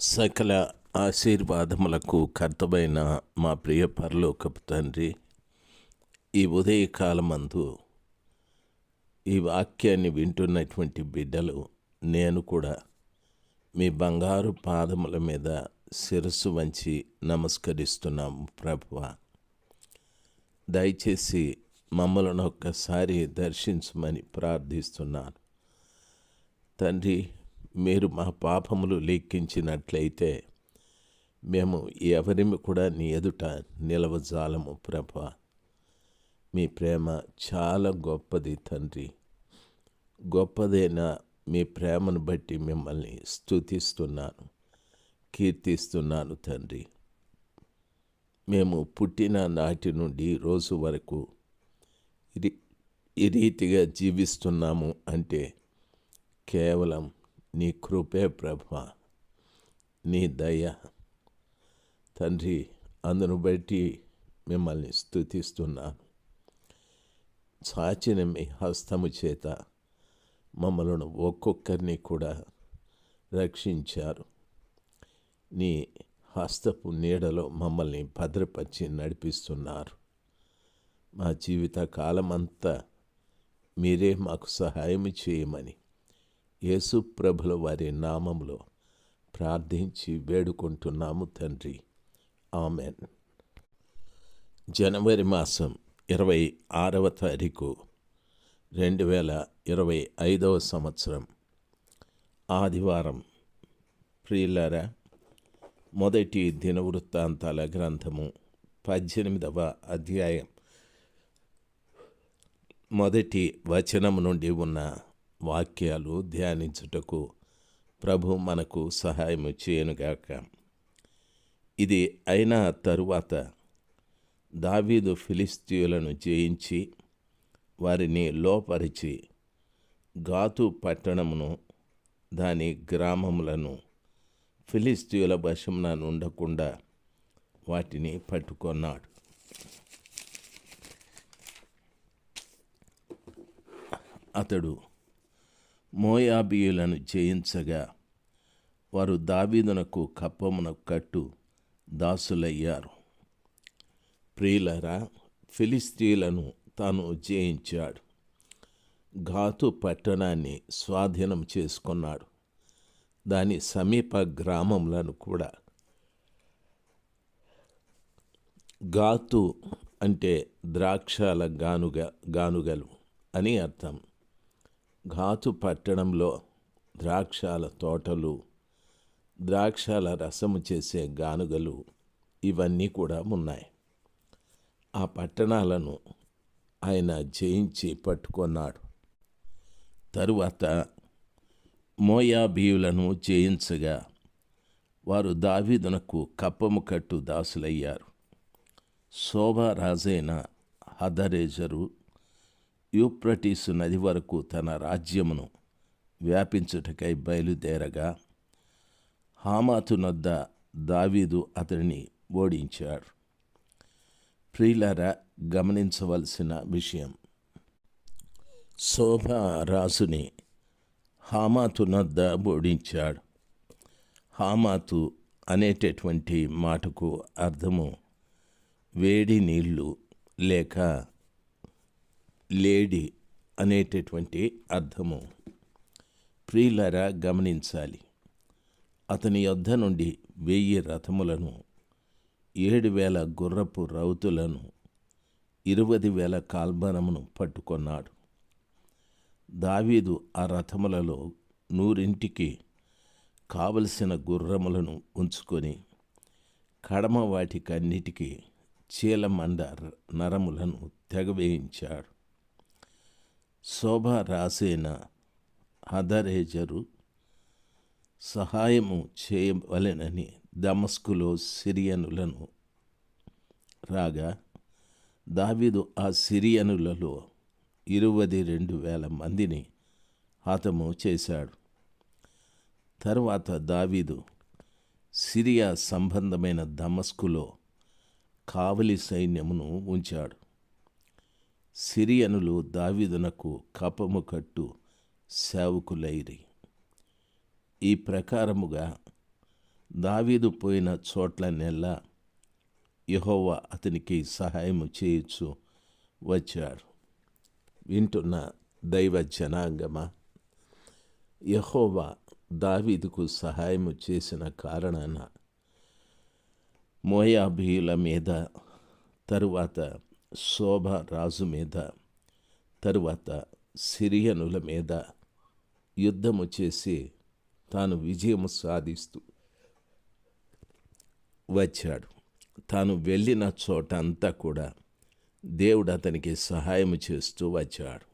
సకల ఆశీర్వాదములకు కర్తమైన మా ప్రియ పరలోకపు తండ్రి ఈ ఉదయకాలమందు ఈ వాక్యాన్ని వింటున్నటువంటి బిడ్డలు నేను కూడా మీ బంగారు పాదముల మీద శిరస్సు వంచి నమస్కరిస్తున్నాము ప్రభువ. దయచేసి మమ్మలను ఒక్కసారి దర్శించమని ప్రార్థిస్తున్నాను. తండ్రి మీరు మా పాపములు లెక్కించినట్లయితే మేము ఎవరిమి కూడా నీ ఎదుట నిలవజాలము ప్రభ. మీ ప్రేమ చాలా గొప్పది తండ్రి. గొప్పదైన మీ ప్రేమను బట్టి మిమ్మల్ని స్థుతిస్తున్నాను కీర్తిస్తున్నాను తండ్రి. మేము పుట్టిన నాటి నుండి రోజు వరకు ఈ రీతిగా జీవిస్తున్నాము అంటే కేవలం నీ కృపే ప్రభ నీ దయ. తండ్రి అందును బట్టి మిమ్మల్ని స్తుతిస్తున్నాను. చాచిన మీ హస్తము చేత మమ్మలను ఒక్కొక్కరిని కూడా రక్షించారు. నీ హస్తపు నీడలో మమ్మల్ని భద్రపరిచి నడిపిస్తున్నారు. మా జీవిత కాలమంతా మీరే మాకు సహాయం చేయమని యేసుప్రభుల వారి నామంలో ప్రార్థించి వేడుకుంటున్నాము తండ్రి. ఆమెన్. జనవరి మాసం ఇరవై ఆరవ తారీఖు రెండు వేల ఇరవై ఐదవ సంవత్సరం. ఆదివారం. ప్రియులారా మొదటి దినవృత్తాంతాల గ్రంథము పద్దెనిమిదవ అధ్యాయం. మొదటి వచనం నుండి ఉన్న వాక్యాలు ధ్యానించుటకు ప్రభు మనకు సహాయం చేయనుగాక. ఇది అయిన తరువాత దావీదు ఫిలిస్తీయులను జయించి వారిని లోపరిచి గాతు పట్టణమును దాని గ్రామములను ఫిలిస్తీయుల వశమున ఉండకుండా వాటిని పట్టుకొన్నాడు. అతడు మోయాబీయులను జయించగా వారు దావీదునకు కప్పమున కట్టు దాసులయ్యారు. ప్రియులరా ఫిలిస్త్రీలను తాను జయించాడు. ఘాతు పట్టణాన్ని స్వాధీనం చేసుకున్నాడు. దాని సమీప గ్రామములను కూడా. ఘాతు అంటే ద్రాక్షాల గానుగ గానుగలు అని అర్థం. ఘాతు పట్టణంలో ద్రాక్షాల తోటలు ద్రాక్షాల రసము చేసే గానుగలు ఇవన్నీ కూడా ఉన్నాయి. ఆ పట్టణాలను ఆయన జయించి పట్టుకున్నాడు. తరువాత మోయాబీయులను జయించగా వారు దావీదునకు కప్పము కట్టు దాసులయ్యారు. శోభారాజైన హదరేజరు యూప్రటీసు నది వరకు తన రాజ్యమును వ్యాపించుటకై బయలుదేరగా హామాతునొద్ద దావీదు అతడిని ఓడించాడు. ప్రియులరా గమనించవలసిన విషయం. శోభారాజుని హామాతునొద్ద ఓడించాడు. హామాతు అనేటటువంటి మాటకు అర్థము వేడి నీళ్ళు లేక లేడీ అనేటటువంటి అర్థము ప్రియులరా గమనించాలి. అతని యొద్ధ నుండి వెయ్యి రథములను ఏడు వేల గుర్రపు రౌతులను ఇరవై వేల కాల్బనమును పట్టుకొన్నాడు. దావీదు ఆ రథములలో నూరింటికి కావలసిన గుర్రములను ఉంచుకొని కడమ వాటికన్నిటికీ చీలమండ నరములను తెగవేయించాడు శోభ రాసేన హదరేజరు సహాయము చేయవలెనని దమస్కులో సిరియనులను రాగా దావీదు ఆ సిరియనులలో ఇరువది రెండు వేల మందిని హతము చేశాడు. తర్వాత దావీదు సిరియా సంబంధమైన దమస్కులో కావలి సైన్యమును ఉంచాడు. సిరియనులు దావీదునకు కపము కట్టు సేవకులైరి. ఈ ప్రకారముగా దావీదు పోయిన చోట్ల నెల యెహోవా అతనికి సహాయము చేయొచ్చు వచ్చాడు. వింటున్న దైవ జనాంగమా? యెహోవా దావీదుకు సహాయము చేసిన కారణాన మోయాబీయుల మీద తరువాత శోభ రాజు మీద తరువాత సిరియనుల మీద యుద్ధము చేసి తాను విజయము సాధిస్తూ వచ్చాడు. తాను వెళ్ళిన చోట అంతా కూడా దేవుడు అతనికి సహాయము చేస్తూ వచ్చాడు.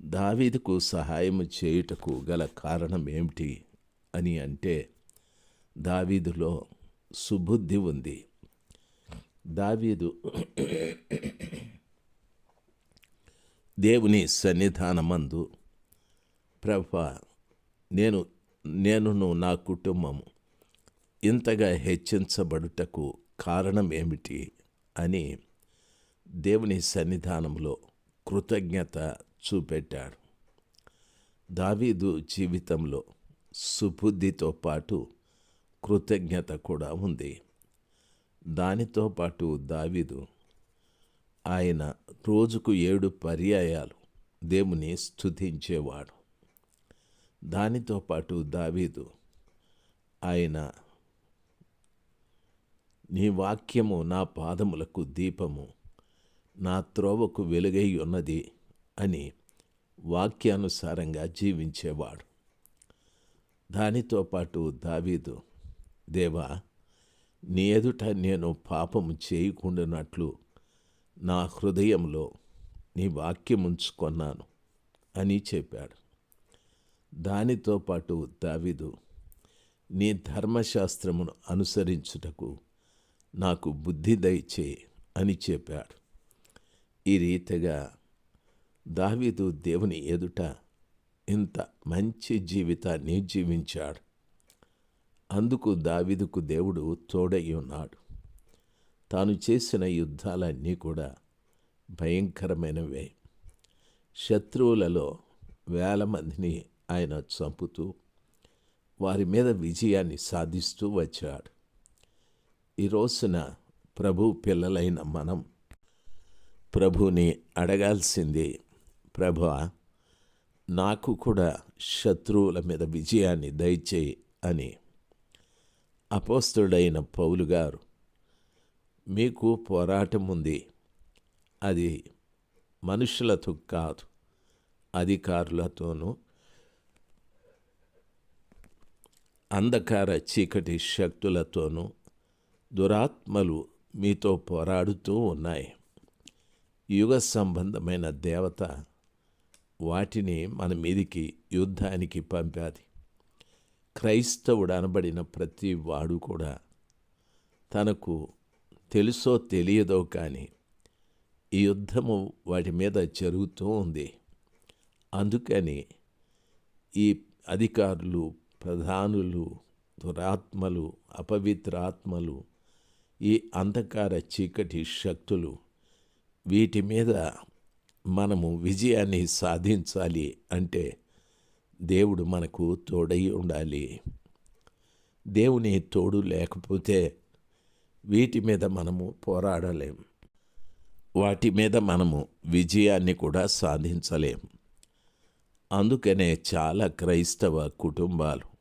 దావీదుకు సహాయము చేయుటకు గల కారణం ఏమిటి అని అంటే దావీదులో సుబుద్ధి ఉంది. దావీదు దేవుని సన్నిధానమందు ప్రభా నేను నేనును నా కుటుంబము ఇంతగా హెచ్చించబడుటకు కారణం ఏమిటి అని దేవుని సన్నిధానంలో కృతజ్ఞత చూపెట్టాడు. దావీదు జీవితంలో సుబుద్ధితో పాటు కృతజ్ఞత కూడా ఉంది. దానితో పాటు దావీదు ఆయన రోజుకు ఏడు పర్యాయాలు దేవుని స్థుతించేవాడు దానితో పాటు దావీదు ఆయన నీ వాక్యము నా పాదములకు దీపము నా త్రోవకు వెలుగై ఉన్నది అని వాక్యానుసారంగా జీవించేవాడు. దానితో పాటు దావీదు దేవా నీ ఎదుట నేను పాపము చేయకుండానట్లు నా హృదయంలో నీ వాక్యం ఉంచుకొన్నాను అని చెప్పాడు. దానితో పాటు దావిదు నీ ధర్మశాస్త్రమును అనుసరించుటకు నాకు బుద్ధి దయచే అని చెప్పాడు. ఈ రీతిగా దావీదు దేవుని ఎదుట ఇంత మంచి జీవితాన్ని జీవించాడు. అందుకు దావీదుకు దేవుడు తోడై ఉన్నాడు. తాను చేసిన యుద్ధాలన్నీ కూడా భయంకరమైనవే. శత్రువులలో వేల మందిని ఆయన చంపుతూ వారి మీద విజయాన్ని సాధిస్తూ వచ్చాడు. ఈ రోజున ప్రభు పిల్లలైన మనం ప్రభుని అడగాల్సింది ప్రభు నాకు కూడా శత్రువుల మీద విజయాన్ని దయచేయి అని అపోస్తుడైన పౌలు గారు మీకు పోరాటం ఉంది. అది మనుషులతో కాదు అధికారులతోనూ అంధకార చీకటి శక్తులతోనూ దురాత్మలు మీతో పోరాడుతూ ఉన్నాయి. యుగ సంబంధమైన దేవత వాటిని మన మీదికి యుద్ధానికి పంపాది. క్రైస్తవుడు అనబడిన ప్రతి వాడు కూడా తనకు తెలుసో తెలియదో కానీ ఈ యుద్ధము వాటి మీద జరుగుతూ ఉంది. అందుకని ఈ అధికారులు ప్రధానులు దురాత్మలు అపవిత్రాత్మలు ఈ అంధకార చీకటి శక్తులు వీటి మీద మనము విజయాన్ని సాధించాలి అంటే దేవుడు మనకు తోడై ఉండాలి. దేవుని తోడు లేకపోతే వీటి మీద మనము పోరాడలేం. వాటి మీద మనము విజయాన్ని కూడా సాధించలేం. అందుకనే చాలా క్రైస్తవ కుటుంబాలు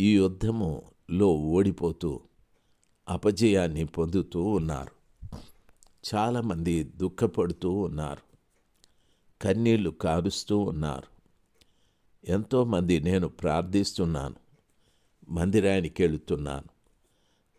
ఈ యుద్ధములో ఓడిపోతూ అపజయాన్ని పొందుతూ ఉన్నారు. చాలామంది దుఃఖపడుతూ ఉన్నారు. కన్నీళ్ళు కారుస్తూ ఉన్నారు. ఎంతోమంది నేను ప్రార్థిస్తున్నాను మందిరానికి వెళుతున్నాను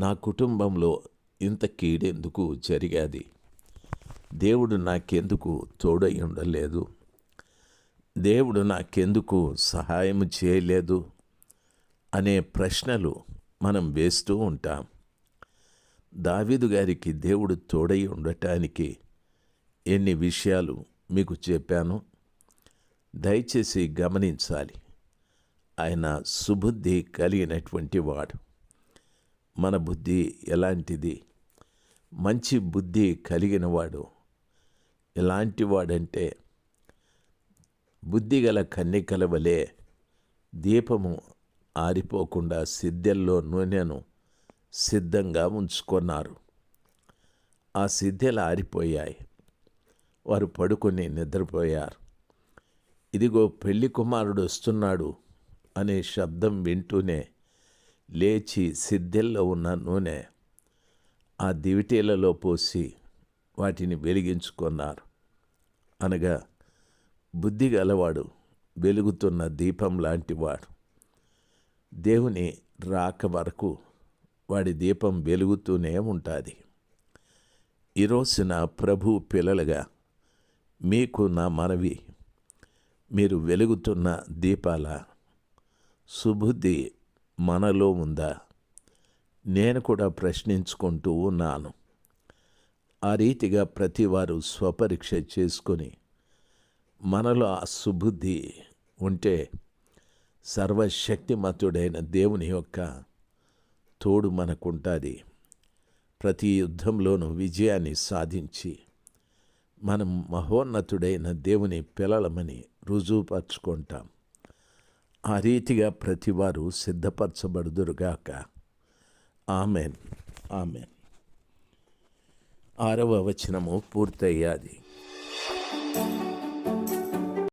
నా కుటుంబంలో ఇంత కీడెందుకు జరిగాది? దేవుడు నాకెందుకు తోడై ఉండలేదు? దేవుడు నాకెందుకు సహాయం చేయలేదు? అనే ప్రశ్నలు మనం వేస్తూ ఉంటాం. దావీదు గారికి దేవుడు తోడై ఉండటానికి ఎన్ని విషయాలు మీకు చెప్పాను? దయచేసి గమనించాలి. ఆయన సుబుద్ధి కలిగినటువంటి వాడు. మన బుద్ధి ఎలాంటిది? మంచి బుద్ధి కలిగిన వాడు ఎలాంటి వాడంటే బుద్ధిగల కన్నికల వలె దీపము ఆరిపోకుండా సిద్ధెల్లో నూనెను సిద్ధంగా ఉంచుకున్నారు. ఆ సిద్ధెలు ఆరిపోయాయి. వారు పడుకొని నిద్రపోయారు. ఇదిగో పెళ్ళి కుమారుడు వస్తున్నాడు అనే శబ్దం వింటూనే లేచి సిద్ధెల్లో ఉన్న నూనె ఆ దివిటీలలో పోసి వాటిని వెలిగించుకున్నారు. అనగా బుద్ధి గలవాడు వెలుగుతున్న దీపం లాంటివాడు దేవుని రాక వరకు వాడి దీపం వెలుగుతూనే ఉంటుంది. ఈరోజున ప్రభు పిల్లలుగా మీకు నా మనవి మీరు వెలుగుతున్న దీపాల సుబుద్ధి మనలో ఉందా? నేను కూడా ప్రశ్నించుకుంటూ ఉన్నాను. ఆ రీతిగా ప్రతివారు స్వపరీక్ష చేసుకొని మనలో ఆ సుబుద్ధి ఉంటే సర్వశక్తిమతుడైన దేవుని యొక్క తోడు మనకుంటుంది. ప్రతి యుద్ధంలోనూ విజయాన్ని సాధించి మనం మహోన్నతుడైన దేవుని పిల్లలమని రుజువుపరుచుకుంటాం. ఆ రీతిగా ప్రతివారు సిద్ధపరచబడుదురుగాక. ఆమెన్. ఆమెన్. ఆరవ వచనము పూర్తయ్యాది.